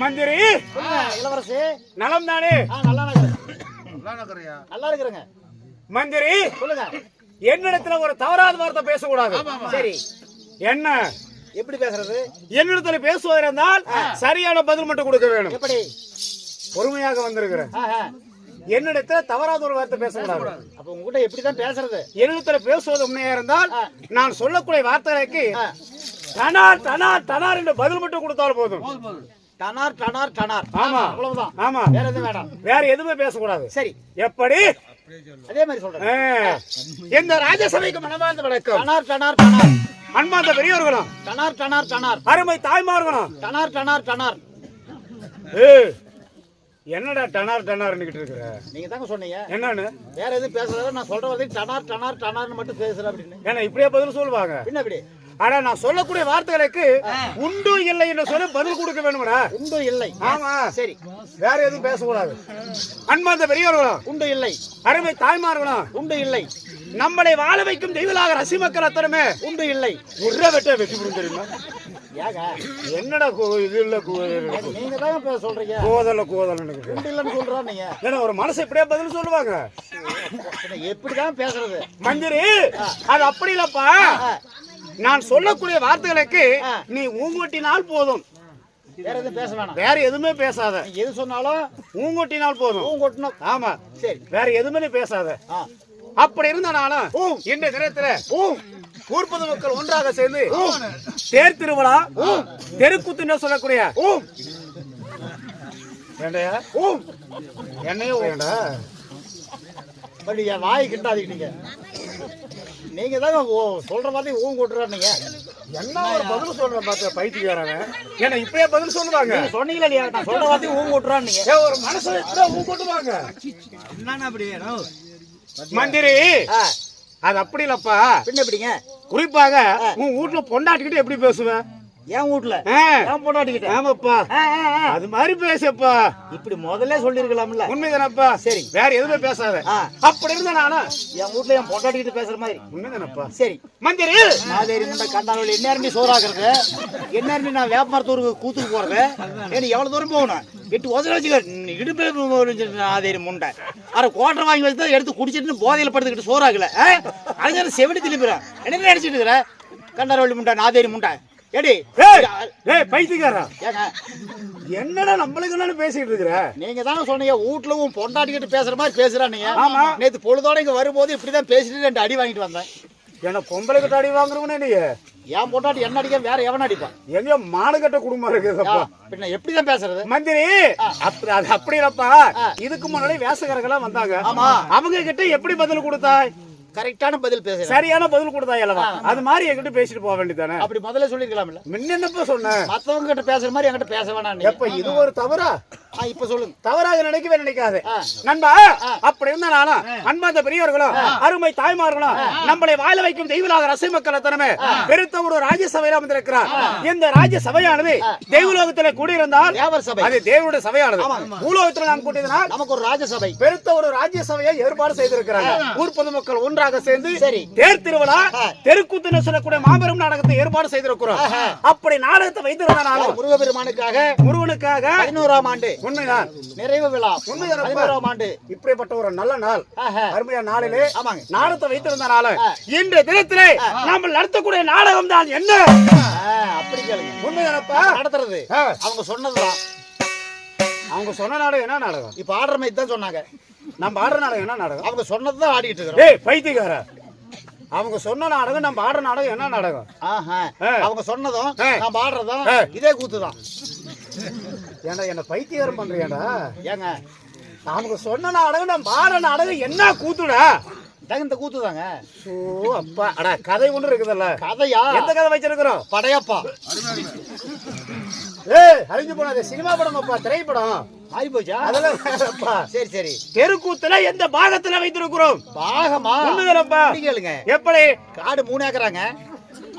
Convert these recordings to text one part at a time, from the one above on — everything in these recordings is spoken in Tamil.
மந்திரி. சொல்லுங்க இளவரசி. நலம் தானே? ஆ நல்லா இருக்கிறேன். நல்லா இருக்கிறேங்க. மந்திரி சொல்லுங்க. என்னிடத்துல ஒரு தவறாத வார்த்தை பேசக்கூடாது. சரி. என்ன? எப்படி பேசுறது? என்னிடத்துல பேசுவதிருந்தால் சரியான பதில் மட்டும் கொடுக்க வேணும். எப்படி? பொறுமையாக வந்திருக்கிறேன். என்னிடத்துல தவறாத ஒரு வார்த்தை பேசக்கூடாது. அப்ப உங்ககிட்ட எப்படி தான் பேசுறது? என்னிடத்துல பேசுவது உண்மையா இருந்தால் நான் சொல்லக்கூடிய வார்த்தைகளுக்கு டனார் டனார் டனார் என்று பதில் மட்டும் கொடுத்தால் போதும். போது போது டனார் டனார் டனார். ஆமா. அவ்வளவுதான். ஆமா. வேற எதுவும் வேண்டாம் வேற எதுவுமே பேசக்கூடாது. சரி. எப்படி? அதே மாதிரி சொல்றேன். இந்த ராஜசபைக்கு மனமார்ந்த வணக்கம். டனார் டனார் டனார். அன்பார்ந்த பெரியவர்களும் டனார் டனார் டனார். அருமை தாய்மார்களும். டனார் டனார் டனார். என்னடா டனார் டனார்னுகிட்டு இருக்கிற? நீங்க தாங்க சொன்னீங்க. என்னன்னு? வேற எதுவும் பேசுறத நான் சொல்ற வரைக்கும் டனார் டனார் டனார்னு மட்டும் பேசுற அப்படின்னு. ஏன்னா இப்படியே பதில் சொல்லுவாங்க. பின்ன எப்படி? ஆனா நான் சொல்லக்கூடிய வார்த்தைகளுக்கு உண்டு இல்லை என்று சொல்லி பதில் கொடுக்க வேணும்டா உண்டு இல்லை. ஆமா. சரி. வேற எதுவும் பேசக்கூடாது. அன்பார்ந்த பெரியவர்களும் உண்டு இல்லை. அருமை தாய்மார்களும் உண்டு இல்லை. நம்மளை வாழ வைக்கும் தெய்வலாக ரசி மக்கள் அத்தனமே உண்டு இல்லை. உருள வெட்ட வெட்டி விடும் தெரியுமா? என்னடா இது இல்ல நீங்க தான் சொல்றீங்க. கோதல கோதல உண்டு இல்லைன்னு சொல்றா நீங்க ஏன்னா ஒரு மனசு இப்படியே பதில் சொல்லுவாங்க. எப்படிதான் பேசுறது? மந்திரி அது அப்படி இல்லப்பா. நான் சொல்லக்கூடிய வார்த்தைகளுக்கு நீ ஊங்கொட்டினால் போதும். வேற எதுவும் பேச வேணாம். வேற எதுவுமே பேசாத. எது சொன்னாலும் ஊங்கொட்டினால் போதும். பூ கொட்டணும் ஆமா. சரி. வேற எதுவுமே நீ பேசாத. அப்படி இருந்த நானும் இந்த தினத்துல ஊர்பது மக்கள் ஒன்றாக சேர்ந்து தேர் திருவிழா தெருக்கூத்துன்னு சொல்லக்கூடிய ஏண்டையா என்னையும் வேண்டா. பட் என் வாய் கிட்டாதீங்க நீங்க ஓ சொல்ற மாதிரி ஊன் கொட்டுறா நீங்க என்ன ஒரு பதில் சொல்றேன் பார்த்த பைத்தியக்காரன் ஏன்னா இப்படியே பதில் சொல்லுவாங்க. நீங்க சொன்னீங்களா இல்லையா? நான் சொல்ற மாதிரி ஊன் கொட்டுறா நீங்க ஏன் ஒரு மனசுல இப்படியே ஊ கொட்டுவாங்க. என்னன்னா அப்படி மந்திரி ஆ. அது அப்படி இல்லப்பா. பின்ன எப்படிங்க? குறிப்பாக உன் வீட்டுல பொண்டாட்டிக்கிட்டு எப்படி பேசுவேன்? என் வீட்ல ஆ, என் பொண்டாட்டிக்கிட்ட. ஆமாப்பா. அது மாதிரி பேசப்பா. இப்படி முதல்ல சொல்லிருக்கலாம்ல உண்மைதானப்பா. சரி. வேற எதுவுமே பேசாத. அப்படி இருந்த நானா? என் வீட்ல என் பொண்டாட்டிக்கிட்ட பேசுற மாதிரி. உண்மைதானப்பா. சரி. மந்திரி! நாதேரி முண்டை கண்டாவில் என்ன சோறாக்குறது. என்ன நான் வேப்பமரத்தூருக்கு கூத்துக்கு போறது. ஏன்னா எவ்வளவு தூரம் போகணும்? எட்டு உதவி வச்சுக்க இடுப்பு நாதேரி முண்டை. அரை கோட்டை வாங்கி வச்சு எடுத்து குடிச்சிட்டு போதையில படுத்துக்கிட்டு சோறாக்கல. அதுக்கு செவிடி திரும்பிறேன். என்ன நினைச்சிட்டு இருக்கிற? கண்டாரவள்ளி முண்டை நாதேரி முண்டை. ஏடி ஏய், பைத்தியக்காரா என்னடா நம்மளுக்கு என்னன்னு பேசிட்டு இருக்கிற? நீங்க தானே சொன்னீங்க வீட்டுல உன் பொண்டாட்டிக்கிட்டு பேசுற மாதிரி பேசுறா நீங்க. ஆமா. நேத்து பொழுதோட இங்க வரும்போது இப்படிதான் பேசிட்டு ரெண்டு அடி வாங்கிட்டு வந்தேன். என்ன பொம்பளைக்கு தாடி வாங்குறவனே நீ? என் பொண்டாட்டி என்ன அடிக்க வேற எவன் அடிப்பான் எங்க மானகட்ட குடும்பம் இருக்குதப்பா பின்ன எப்படிதான் பேசுறது? மந்திரி அப்படி அது அப்படி இல்லப்பா. இதுக்கு முன்னாடி வேசகர்கள்லாம் வந்தாங்க. ஆமா. அவங்க கிட்ட எப்படி பதில் கொடுத்தாய்? கரெக்டான பதில் பேசுறேன். சரியான பதில் கொடுத்தாய் அல்லவா அது மாதிரி என்கிட்ட பேசிட்டு போக வேண்டியதானே அப்படி முதல்ல சொல்லிருக்கலாம்ல. முன்ன என்னப்பா சொன்னேன் மத்தவங்க கிட்ட பேசுற மாதிரி என்கிட்ட பேச வேணாம். எப்ப இது ஒரு தவறா? இப்ப சொல்லுங்க. தவறாக நினைக்கவே நினைக்காது. நண்பா அப்படி இருந்த நானும் அன்பாந்த பெரியவர்களும் அருமை தாய்மார்களும் நம்மளை வாழ வைக்கும் தெய்வலாக ரசை மக்கள் அத்தனமே பெருத்த ஒரு ராஜ்யசபையில வந்திருக்கிறார் இந்த ராஜ்யசபையானது தெய்வலோகத்துல கூடியிருந்தால் அது தேவனுடைய சபையானது. பூலோகத்துல நாம் கூட்டியதனால் நமக்கு ஒரு ராஜசபை பெருத்த ஒரு ராஜ்யசபையை ஏற்பாடு செய்திருக்கிறாங்க ஊர் பொதுமக்கள் ஒன்றாக சேர்ந்து சரி. தேர் திருவிழா தெருக்கூத்துன்னு சொல்லக்கூடிய மாபெரும் நாடகத்தை ஏற்பாடு செய்திருக்கிறோம். அப்படி நாடகத்தை வைத்திருந்தாலும் முருகபெருமானுக்காக முருகனுக்காக பதினோராம் ஆண்டு உண்மைதான். நிறைவு விழா? பதினோராம் ஆண்டு. இப்படிப்பட்ட ஒரு நல்ல நாள். ஆஹா. அருமையா நாளிலே ஆமாங்க. நாடகத்தை வைத்திருந்தனால இன்றைய தினத்திலே நாம் நடத்தக்கூடிய நாடகம் தான் என்ன அப்படி கேளுங்க. உண்மைதானப்பா நடத்துறது. அவங்க சொன்னதுதான். அவங்க சொன்ன நாடகம் என்ன நாடகம்? இப்ப ஆடுற மாதிரி தான் சொன்னாங்க. நம்ம ஆடுற நாடகம் என்ன நாடகம்? அவங்க சொன்னதுதான் ஆடிட்டு இருக்கிறோம். ஏய் பைத்தியக்கார அவங்க சொன்ன நாடகம் நம்ம ஆடுற நாடகம் என்ன நாடகம்? ஆஹா. அவங்க சொன்னதும். நான் ஆடுறதும். இதே கூத்துதான். என்ன பைத்தியகாரம் பண்றியாடா ஏங்க அவங்க சொன்ன நாடகம் நம்ம ஆடுற நாடகம் என்ன கூத்துடா? தகுந்த கூத்துதாங்க. ஓ அப்பா அடா கதை ஒண்ணு இருக்குதுல்ல. கதையா? எந்த கதை வச்சிருக்கிறோம்? படையப்பா. ஏய் அழிஞ்சு போனாது சினிமா படம் அப்பா திரைப்படம். மாறி போச்சா? அதெல்லாம். சரி சரி. தெருக்கூத்துல எந்த பாகத்துல வைத்திருக்கிறோம்? பாகமா? அப்படி கேளுங்க. எப்படி? காடு மூணு ஏக்கராங்க.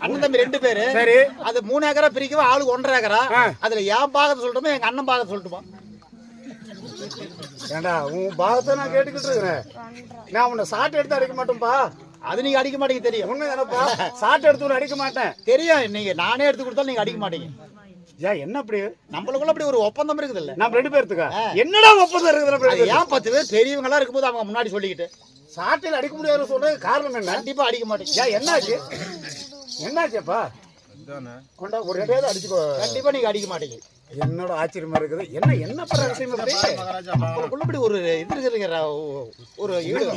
அண்ணன் தம்பி ரெண்டு பேரு. சரி. அது மூணு ஏக்கரா பிரிக்கவா? ஆளுக்கு ஒன்றரை ஏக்கரா. அதுல என் பாகத்தை சொல்லட்டுமா எங்க அண்ணன் பாகத்தை சொல்லட்டுமா? ஏண்டா உன் பாகத்தை நான் கேட்டுக்கிட்டு இருக்கிறேன். நான் உன்னை சாட்டை எடுத்து அடிக்க மாட்டேன்பா அது நீங்க அடிக்க மாட்டீங்க தெரியும். உண்மைதானப்பா. சாட்டை எடுத்து அடிக்க மாட்டேன். தெரியும் நீங்க நானே எடுத்து கொடுத்தாலும் நீங்க அடிக்க மாட்டீங்க. ஏன் என்ன அப்படி? நம்மளுக்குள்ள அப்படி ஒரு ஒப்பந்தம் இருக்குது இல்ல நம்ம ரெண்டு பேர்த்துக்கா? என்னடா ஒப்பந்தம் இருக்குது ரெண்டு? ஏன் பத்து பேர் இருக்கும்போது அவங்க முன்னாடி சொல்லிக்கிட்டு. சாட்டையில் அடிக்க முடியாது சொல்றது காரணம் என்ன? கண்டிப்பா அடிக்க மாட்டீங்க ஏன் என்னாச்சு? என்னாச்சுப்பா கொண்டா ஒரு ரெண்டாவது அடிச்சுக்கோ. கண்டிப்பா நீங்க அடிக்க மாட்டீங்க. என்னோட ஆச்சரியமா இருக்குது. என்ன என்ன பண்ற விஷயம் அப்படி? ஒரு இது இருக்குதுங்கிற ஒரு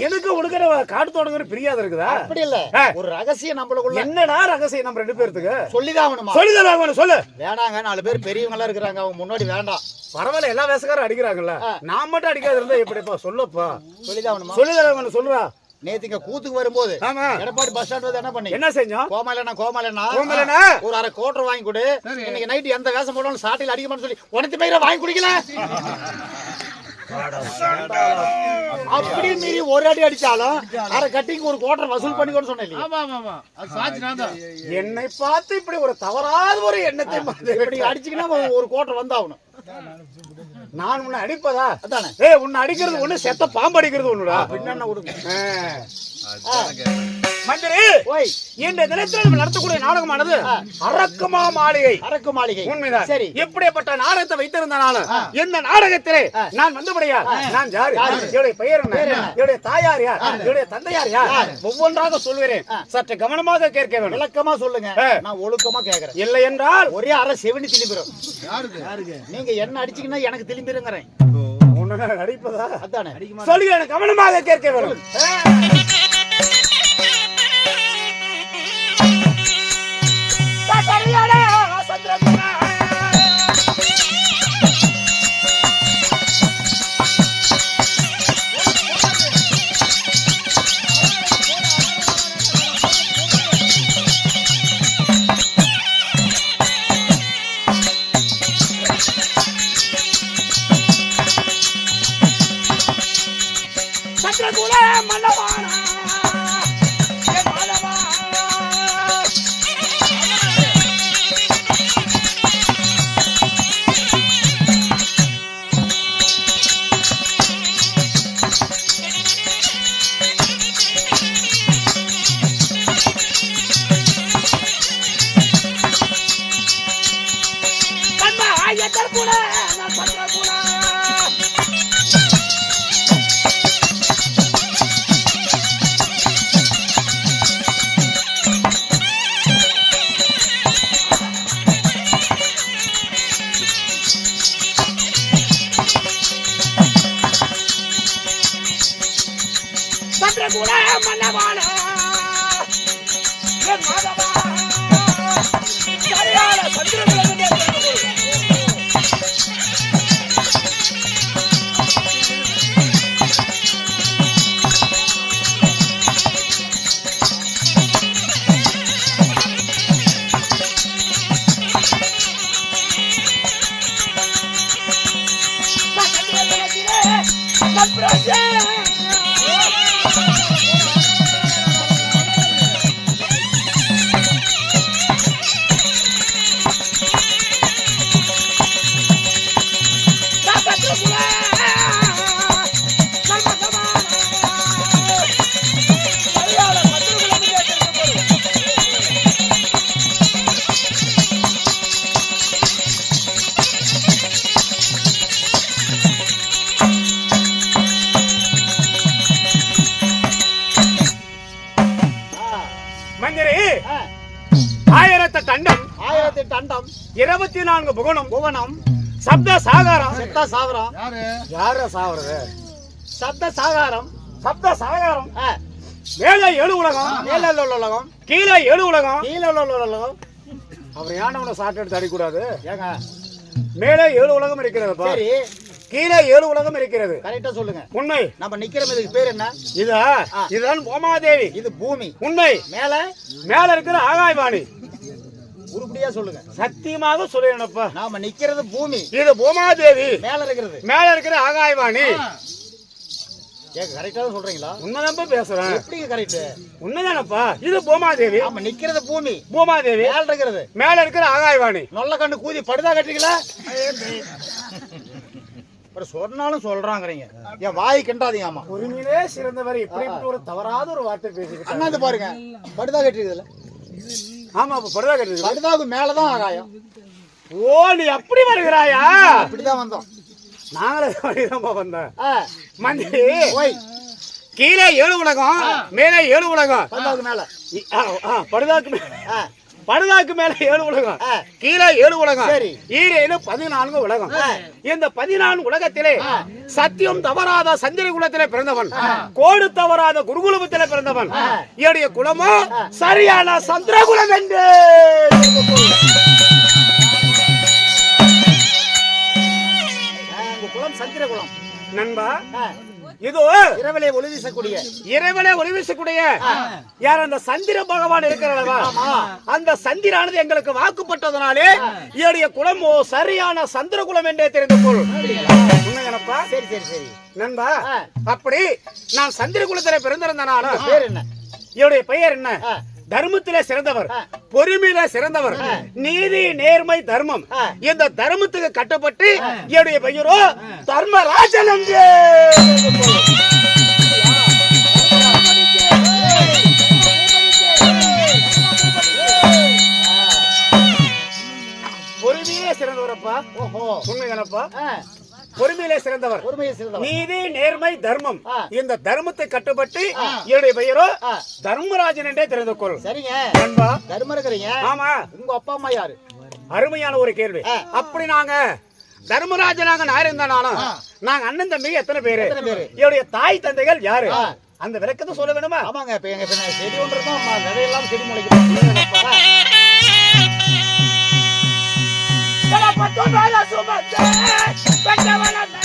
எனக்கு உனக்கிற காடு தோடுங்கிற பிரியாத இருக்குதா? அப்படி இல்ல. ஒரு ரகசியம் நம்மளுக்குள்ள. என்னடா ரகசியம் நம்ம ரெண்டு பேர்த்துக்கு? சொல்லிதான் ஆகணுமா? சொல்லி தருவாங்க சொல்லு. வேணாங்க நாலு பேர் பெரியவங்க எல்லாம் இருக்கிறாங்க அவங்க முன்னாடி வேண்டாம். பரவாயில்ல எல்லா வேசக்காரும் அடிக்கிறாங்கல்ல. நான் மட்டும் அடிக்காத இருந்தா எப்படிப்பா? சொல்லப்பா. சொல்லிதான் ஆகணுமா? சொல்லி தருவாங்க நேத்துங்க கூத்துக்கு வரும்போது எடப்பாடி பஸ் ஸ்டாண்ட் வந்து என்ன பண்ணி என்ன செஞ்சோம்? கோமாலண்ணா கோமாலண்ணா கோமாளண்ணா? ஒரு அரை கோட்டர் வாங்கி கொடு. இன்னைக்கு நைட்டு எந்த வேஷம் போட்டாலும் சாட்டில் அடிக்கமான்னு சொல்லி உனத்து பயிர வாங்கி குடிக்கல? அப்படி மீறி ஒரு அடி அடிச்சாலும் அரை கட்டிங் ஒரு கோட்டர் வசூல் பண்ணிக்கோன்னு சொன்னேன் என்னை பார்த்து இப்படி ஒரு தவறாத ஒரு எண்ணத்தை இப்படி ஒரு- ஒரு கோட்டர் வந்தாகணும். நான் உன்னை அடிப்பதா? அதானே. ஏய் உன்னை அடிக்கிறது ஒண்ணு செத்த பாம்பு அடிக்கிறது ஒண்ணுடா. பின்ன. மந்திரி ஓய். இந்த தினத்தில் நம்ம நடத்தக்கூடிய நாடகமானது அரக்கமா மாளிகை. அரக்கு மாளிகை. உண்மைதான். சரி. இப்படிப்பட்ட நாடகத்தை வைத்திருந்த நானும் இந்த நாடகத்திலே? நான் வந்தபடியா? நான் யார்? என்னுடைய பெயர் என்ன? என்னுடைய தாயார் யார்? என்னுடைய தந்தையார் யார்? ஒவ்வொன்றாக சொல்கிறேன். சற்று கவனமாக கேட்க வேண்டும். விளக்கமா சொல்லுங்க. நான் ஒழுக்கமா கேக்குறேன். இல்லை என்றால்? ஒரே அரை செவினி திரும்பிடும் யாருக்கு? நீங்க என்ன அடிச்சீங்கன்னா எனக்கு திரும்பிடுங்கிறேன் அடிப்பதா? அதானே? சொல்லுகிறேன் கவனமாக கேட்க வேண்டும். அண்டம் இருபத்தி நான்கு புகணும் புவனம் சப்த சாகாரம். செத்த சாகரம். யாரு? யார சாவறது? சப்த சாகாரம். சப்த சாகாரம். மேலே ஏழு உலகம். மேல உள்ள உலகம். கீழே ஏழு உலகம். கீழே உள்ள உலகம். அவர் ஏண்டவனை சாட்டு எடுத்து அடிக்கூடாது ஏங்க. மேலே ஏழு உலகம் இருக்கிறதுப்பா சரி. கீழே ஏழு உலகம் இருக்கிறது. கரெக்டா சொல்லுங்க. உண்மை. நம்ம நிக்கிற இதுக்கு பேர் என்ன? இதா? இதுதான் உமாதேவி. இது பூமி. உண்மை. மேல? மேல இருக்கிற ஆகாயவாணி. உருப்படியா சொல்லுங்க. சத்தியமாக சொல்லிடணுப்பா நாம நிக்கிறது பூமி. இது பூமாதேவி மேல இருக்கிறது மேல இருக்கிற ஆகாயவாணி. கரெக்டா சொல்றீங்களா? உண்மைதான்ப்பா பேசுறேன். எப்படிங்க கரெக்ட் உண்மைதானப்பா? இது பூமாதேவி நாம நிக்கிறது பூமி. பூமாதேவி மேல இருக்கிறது மேல இருக்கிற ஆகாயவாணி. நொல்ல கண்ணு கூதி படுதா கட்டுறீங்களா? அப்புறம் சொன்னாலும் சொல்றாங்கறீங்க. என் வாய் கிண்டாதீங்க ஆமா உரிமையிலே சிறந்தவர் இப்படிப்பட்ட ஒரு தவறாத ஒரு வார்த்தை அண்ணாந்து பாருங்க. படுதா கட்டிருக்குதுல ஆமா அப்ப படுதா கட்டுறது? படுதாவுக்கு மேலதான் ஆகாயம். ஓ நீ அப்படி வருகிறாயா? அப்படிதான் வந்தோம். நாங்களே வந்தோம். ஆ, மந்திரி ஓய் கீழே ஏழு உலகம் மேலே ஏழு உலகம் பத்தாவது மேல. ஆ, ஆ, படுதாக்கு மேல ஏழு உலகம். கீழே ஏழு உலகம். சரி. ஈரேழு பதினான்கு உலகம். இந்த பதினான்கு உலகத்திலே சத்தியம் தவறாத சந்திர குலத்திலே பிறந்தவன். கோடு தவறாத குருகுலத்திலே பிறந்தவன். என்னுடைய குலமோ சரியான சந்திரகுலம் என்று. ஆ, உங்க குளம் சந்திர குளம் நண்பா இது இரவிலே ஒளி வீசக்கூடிய. இறைவனே ஒளி வீசக்கூடிய. யார் அந்த சந்திர பகவான் இருக்கிறதா அந்த சந்திரானது எங்களுக்கு வாக்குப்பட்டதனாலே என்னுடைய குலம் சரியான சந்திர குலம் என்றே தெரிந்து கொள். சரி சரி சரி. நண்பா அப்படி நான் சந்திர குலத்திலே பிறந்திருந்தனாலும் பேர் என்ன? என்னுடைய பெயர் என்ன. தர்மத்திலே சிறந்தவர். பொறுமையில சிறந்தவர். நீதி நேர்மை தர்மம். இந்த தர்மத்துக்கு கட்டப்பட்டு என்னுடைய பெயரோ தர்மராஜன் என்று பொறுமையிலே சிறந்தவரப்பா. ஓஹோ. உண்மைதானப்பா பொறுமையிலே சிறந்தவர். நீதி நேர்மை தர்மம். இந்த தர்மத்தை கட்டுப்பட்டு என்னுடைய பெயரோ. தர்மராஜன் என்றே தெரிந்து கொள். சரிங்க. நண்பா. தர்மம் இருக்கிறீங்க ஆமா. உங்க அப்பா அம்மா யாரு? அருமையான ஒரு கேள்வி. அப்படி நாங்க தர்மராஜனாக நான் இருந்தாலும் நாங்க அண்ணன் தம்பி எத்தனை பேரு? என்னுடைய தாய் தந்தைகள் யாரு. அந்த விளக்கத்தை சொல்ல வேணுமா? ஆமாங்க இப்ப எங்க செடி ஒன்று இருக்கும்? விதையெல்லாம் செடி முளைக்கும்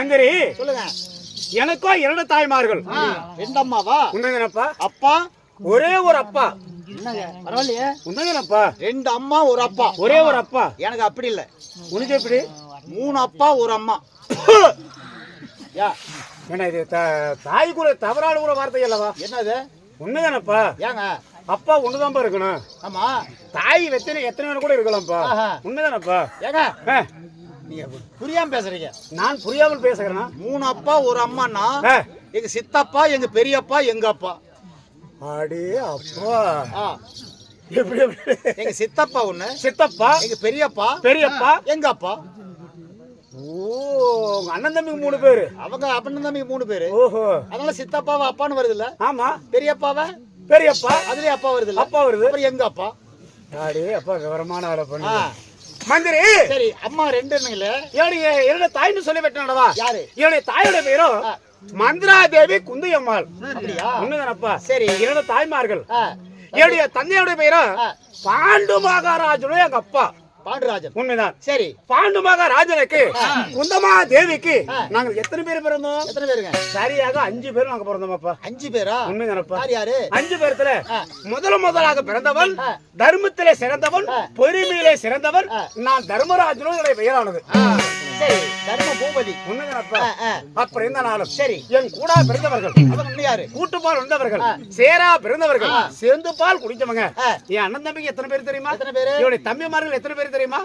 மந்திரி சொல்லுங்க. எனக்கோ இரண்டு தாய்மார்கள். ரெண்டு அம்மாவா உண்மைதானப்பா அப்பா? ஒரே ஒரு அப்பா. பரவாயில்லையே. உண்மைதானப்பா ரெண்டு அம்மா ஒரு அப்பா. ஒரே ஒரு அப்பா. எனக்கு அப்படி இல்ல. உனக்கு எப்படி? மூணு அப்பா ஒரு அம்மா. யா. என்ன இது தாய் கூட தவறான கூட வார்த்தை அல்லவா? என்னது? உண்மைதானப்பா ஏங்க. அப்பா ஒண்ணுதான்ப்பா இருக்கணும். ஆமா. தாய் எத்தனை எத்தனை பேர் கூட இருக்கலாம்ப்பா. உண்மைதானப்பா ஏங்க. நீங்க புரியாம பேசுறீங்க. நான் புரியாமல் பேசுகிறேனா? மூணு அப்பா ஒரு அம்மான்னா ஆ. எங்க சித்தப்பா எங்க பெரியப்பா எங்க அப்பா. அடே அப்பா. எப்படி எப்படி? எங்க சித்தப்பா ஒண்ணு. சித்தப்பா? எங்க பெரியப்பா. பெரியப்பா? எங்க அப்பா. ஓ உங்க அண்ணன் தம்பி மூணு பேரு. அவங்க அப்படின்னு தம்பி மூணு பேரு. ஓஹோ. அதனால சித்தப்பாவை அப்பான்னு வருது இல்ல ஆமா. பெரியப்பாவை? பெரியப்பா. அதுலயே அப்பா வருது இல்ல அப்பா வருது. அப்புறம் எங்க அப்பா? அடே அப்பா விவரமான வேலை ஆ, பண்ணு மந்திரி! சரி அம்மா ரெண்டு என்னங்களே? என்னுடைய என்னுடைய தாய்னு சொல்லி விட்டனடவா யாரு? என்னுடைய தாயோட பேரும். மந்திரா தேவி குந்தையம்மாள். உண்மைதானப்பா சரி. இரண்டு தாய்மார்கள். என்னுடைய தந்தையோட பேரும். பாண்டு மகாராஜனும் எங்க அப்பா. பாண்டுராஜன். உண்மைதான். சரி. பாண்டு மகாராஜனுக்கு குந்தமா தேவிக்கு ஆ. நாங்கள் எத்தனை பேர் பிறந்தோம்? எத்தனை பேருங்க? சரியாக அஞ்சு பேர் நாங்க பிறந்தோம்ப்பா. அஞ்சு பேரா? உண்மைதானப்பா. யார் யாரு? அஞ்சு பேர்த்துல. முதல் முதலாக பிறந்தவன். தர்மத்திலே சிறந்தவன். பொறுமையிலே சிறந்தவன். நான் தர்மராஜனும் என்னுடைய பெயரானது. சரி தர்ம பூபதி. அப்படி இருந்தாலும் சரி. என் கூட பிறந்தவர்கள். யாரு? கூட்டுப்பால் வந்தவர்கள். சேரா பிறந்தவர்கள். சேர்ந்து பால் குடிச்சவங்க. என் அண்ணன் தம்பிக்கு எத்தனை பேர் தெரியுமா? எத்தனை பேரு? என்னுடைய தம்பிமார்கள் எத்தனை பேர் தெரியுமா.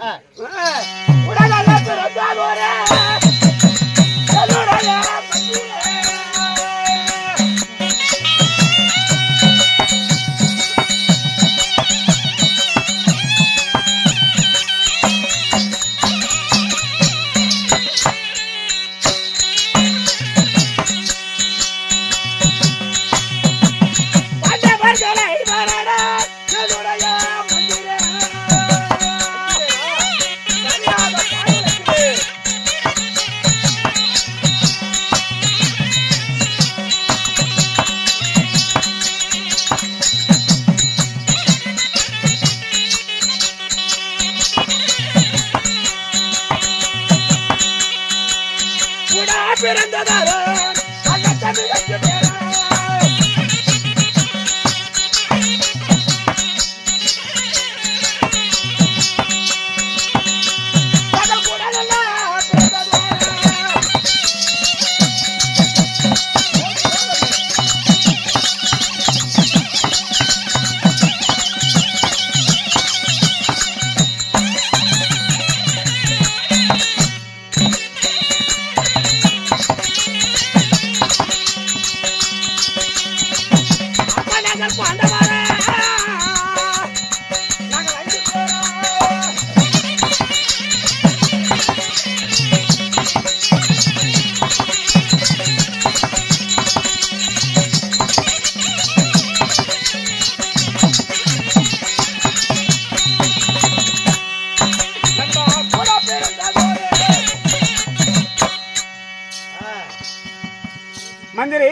மந்திரி.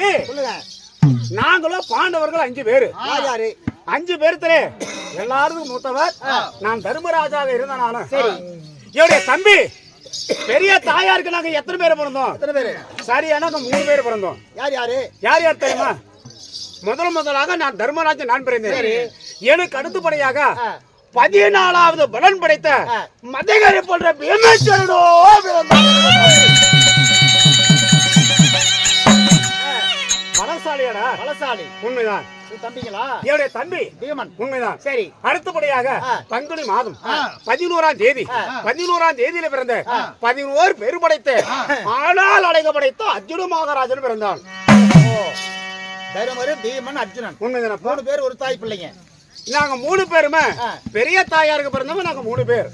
நாங்களும் பாண்டவர்கள் அஞ்சு பேரு. அஞ்சு பேர்த்துல எல்லாருக்கும் மூத்தவர். நான் தர்மராஜாக இருந்தனாலும் சரி. என்னுடைய தம்பி பெரிய தாயாருக்கு நாங்க எத்தனை பேர் பிறந்தோம்? எத்தனை பேரு? சரியா நாங்க மூணு பேர் பிறந்தோம். யார் யாரு? யார் யார் தெரியுமா? முதல் முதலாக நான் தர்மராஜன் நான் பிறந்தேன். எனக்கு அடுத்தபடியாக. பதினாலாவது பலன் படைத்த. மதகரி போன்ற பீமேஸ்வரனோ பிறந்தான் பலசாலியாடா. பலசாலி. உண்மைதான். தம்பிங்களா? என்னுடைய தம்பி. பீமன். உண்மைதான். சரி. அடுத்தபடியாக. பங்குனி மாதம். பதினோராம் தேதி. பதினோராம் தேதியில பிறந்த பதினோரு பேர் படைத்த ஆனால் அடைக படைத்த அர்ஜுன மகாராஜன் பிறந்தான். தருமரு பீமன் அர்ஜுனன். உண்மைதானப்பா? மூணு பேர் ஒரு தாய் பிள்ளைங்க. நாங்க மூணு பேருமே. பெரிய தாயாருக்கு பிறந்தவங்க நாங்க மூணு பேர்.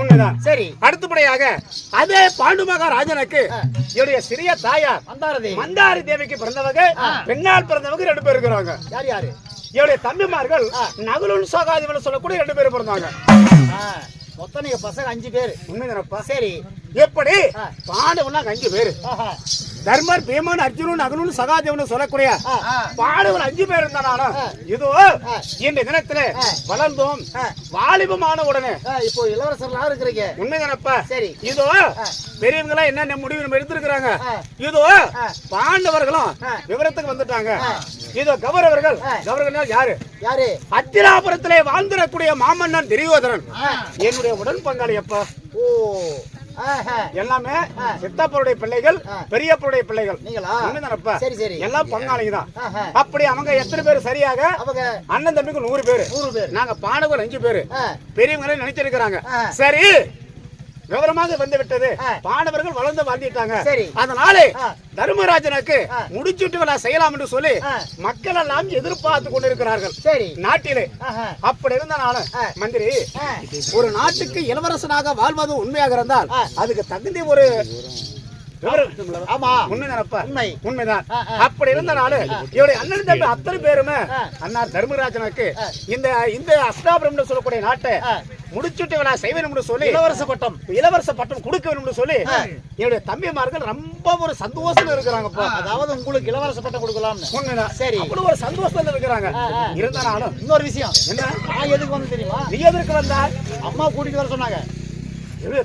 உண்மைதான். சரி. அடுத்தபடியாக அதே பாண்டு மகாராஜனுக்கு என்னுடைய சிறிய தாயார் மந்தார தேவி மந்தாரி தேவிக்கு பிறந்தவங்க பெண்ணால் பிறந்தவங்க ரெண்டு பேர் இருக்கிறாங்க. யார் யாரு? என்னுடைய தம்பிமார்கள் நகுலுன் சகாதிபன் சொல்லக்கூடிய ரெண்டு பேர் பிறந்தாங்க. மொத்தம் நீங்க பசங்க அஞ்சு பேரு. உண்மைதானப்பா? சரி. எப்படி. பாண்டவன் அஞ்சு பேரு. தர்மர் பீமன் அர்ஜுனன் அகனுன் சகாதேவன் சொல்லக்கூடிய ஆ. பாண்டவன் அஞ்சு பேர் இருந்தாலும் இதோ இந்த தினத்துல வளர்ந்தோம் வாலிபமான உடனே. இப்போ இளவரசர்லாம் இருக்கிறீங்க? உண்மைதானப்பா? சரி. இதோ பெரியவங்க எல்லாம் என்ன முடிவு நம்ம எடுத்திருக்கிறாங்க. இதோ பாண்டவர்களும். விவரத்துக்கு வந்துட்டாங்க. இதோ கௌரவர்கள் ஆ. கௌரவர்கள் யாரு? யாரு? அத்திராபுரத்திலே வாழ்ந்திடக்கூடிய மாமன்னன் திரியோதரன். என்னுடைய உடன் பங்காளி அப்பா ஓ. எல்லாமே சித்தப்பருடைய பிள்ளைகள். பெரியப்பருடைய பிள்ளைகள். நீங்களா? சரி சரி. எல்லாம் பங்காளிங்க தான். அப்படி அவங்க எத்தனை பேர் சரியாக? அவங்க அண்ணன் தம்பிக்கு நூறு பேரு. நூறு பேர். நாங்க பானவர் அஞ்சு பேரு. பெரியவங்களே நினைச்சிருக்கிறாங்க. சரி விவரமாக வந்து விட்டது ஆ. பாண்டவர்கள் வளர்ந்து வாழ்ந்துட்டாங்க சரி. அதனாலே. தர்மராஜனுக்கு. முடிச்சுட்டு விழா செய்யலாம் என்று சொல்லி. மக்கள் எல்லாம் எதிர்பார்த்து கொண்டிருக்கிறார்கள் சரி நாட்டிலே. அப்படி இருந்தனாலும் ஆ. மந்திரி. ஒரு நாட்டுக்கு இளவரசனாக வாழ்வது உண்மையாக இருந்தால். அதுக்கு தகுதி ஒரு ஆமா. உண்மைதானப்பா உண்மை. உண்மைதான். அப்படி இருந்தனால இவருடைய அண்ணன் தம்பி அத்தனை பேருமே. அண்ணா தர்மராஜனுக்கு. இந்த இந்த அஸ்தாபுரம் சொல்லக்கூடிய நாட்டை. முடிச்சுட்டு நான் செய்வேன் என்று சொல்லி இளவரச பட்டம். இளவரச பட்டம் கொடுக்க என்று சொல்லி. என்னுடைய தம்பிமார்கள் ரொம்ப ஒரு சந்தோஷம் இருக்கிறாங்கப்பா. அதாவது உங்களுக்கு இளவரச பட்டம் கொடுக்கலாம்னு. உண்மைதான். சரி. அவ்வளவு ஒரு சந்தோஷத்துல இருக்கிறாங்க. இருந்தாலும் இன்னொரு விஷயம். என்ன? நான் எதுக்கு வந்து தெரியுமா? நீ எதற்கு வந்தா? அம்மா கூட்டிட்டு வர சொன்னாங்க.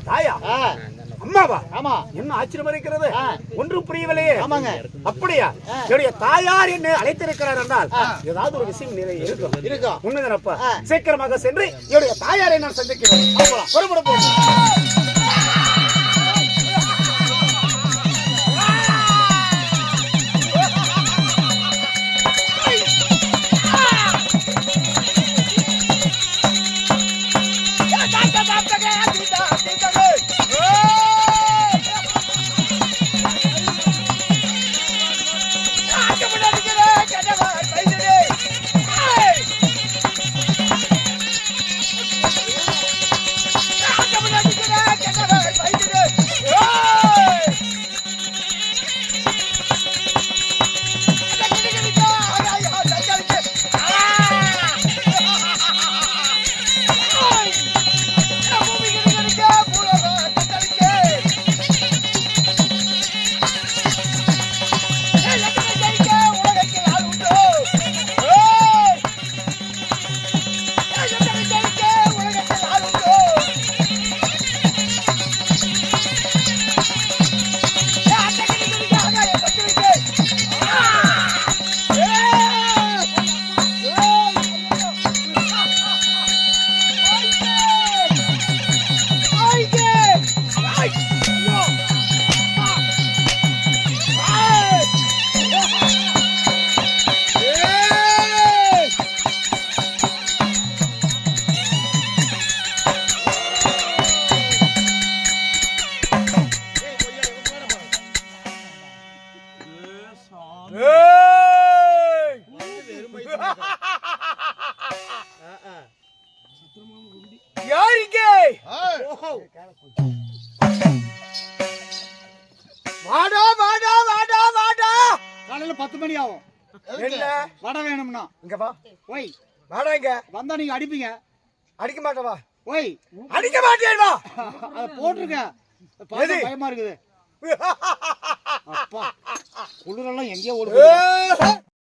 தாயா? அம்மாவா ஆமா. என்ன ஆச்சரியமா இருக்கிறது? ஆ. ஒன்றும் புரியவில்லையே. ஆமாங்க. அப்படியா. என்னுடைய தாயார் என்ன அழைத்திருக்கிறார் என்றால் ஏதாவது ஒரு விஷயம் இருக்கும். இருக்கும். உண்மைதானப்பா. சீக்கிரமாக சென்று என்னுடைய தாயாரை நான் சந்திக்கிறேன். புறப்பட போகிறேன். அடிக்க மாட்டே வா ஒய் அடிக்க மாட்டேன் வா அதை போட்டிருக்க பார்க்க எது? பயமா இருக்குது அப்பா குளிரெல்லாம் எங்கேயோ ஓடுது.